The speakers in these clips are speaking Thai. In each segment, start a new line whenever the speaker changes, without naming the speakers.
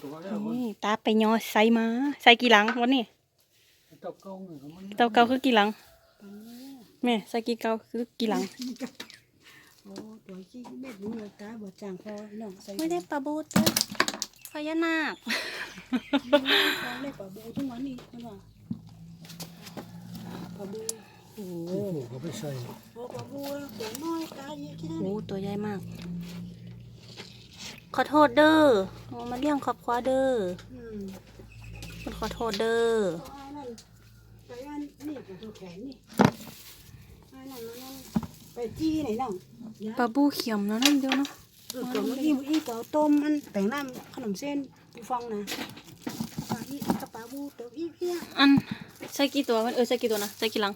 ตัวแล้วมัน
นี่ตาไปยอใส่มาใส่กี่หลังวันนี้
เจ้าเก่าเนี่ยมัน
เตาเกาคือกี่หลังแม่ใส่กี่เกาคือกี่หลัง
โอ้ตัวขี้เม็ดนี่เลยตาบอดจางพอน้องใส่
ไม่ได้ปลาบูเต้พญานาค
ตอนแรกปลาบูทุกวันนี่มันว่าปลาบู
โอ้
โอ้โหเขาไปใส่
โอ้ปลาบูตัวน้อยตาเยอะที่นั่น
โหตัวใหญ่มาก ขอโทษเด้อโอ้มาเลี้ยงครอบครัวเด้อ
อืม
มันขอโทษเด้อ
ตัวอันนั้นไปอันนี่กับตัวแขนนี่อันนั้นอันนั้นไปจี้ไหนน้องยา
ปลาบูเขียมเนาะนั่นเดียวเนาะ
เออตัวอีอีเก๋าต้มมันแต่งน้ำขนมเส้นปูฟองนะปลาอีกระปลาบูตัวอีเพี้ย
อันใส่กี่ตัวมันเออใส่กี่ตัวนะใส่กี่หลัง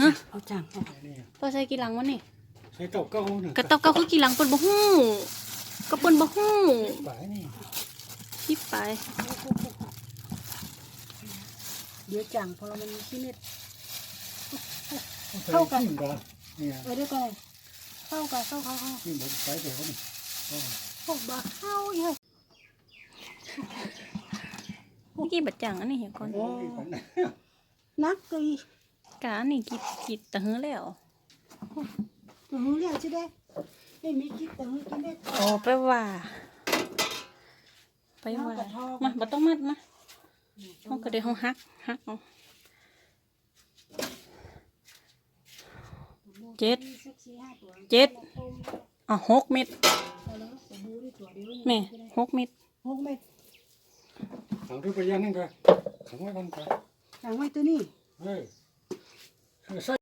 ฮะ
เอาจางเอา
นี่
พอใส่กี่หลังวะนี่
ใส่เจ้าเก่าเนี่ย
กระเตาเกาคือกี่หลังเปิ้นบ่ฮู้ก็เปิ้นบ่ฮู้
ป่ายนี่
คิดไป
เดี๋ยวจางพอเรามันมีขี้เม็ด
เข้ากันกันเนี่ย
เออเดี๋ยวก่อนเข้ากันเข้าเข้าเข้า
นี่มันใส่เดี๋ยวนี่
พวกบ้าเข้าอีกเลย
เมื่อกี้บัดจังอันนี้เห็นก่อน
โอ้ยกัน
นักเลย
กะอันนี้กิดกิดตะหือแล้ว
ตัวหูเรียกใช่ไหมไม่มีคิดแต่หูกินได้
โอ้ไปว่า ไปว่า มาบ่ต้องมัดมาเฮาก็ได้เฮาฮักฮักเอาเจ็ด
สักสี่ห้าตัว
เจ็ดอะหกเม็ด
พอแล้วสมบูรณ์ตัวเดียว
แม่หกเม็ด
หกเม็ด
ขังด้วยไปยันนั่นกันขังไว้กันกัน
หลังไว้ตัวนี้
เฮ้ยใส่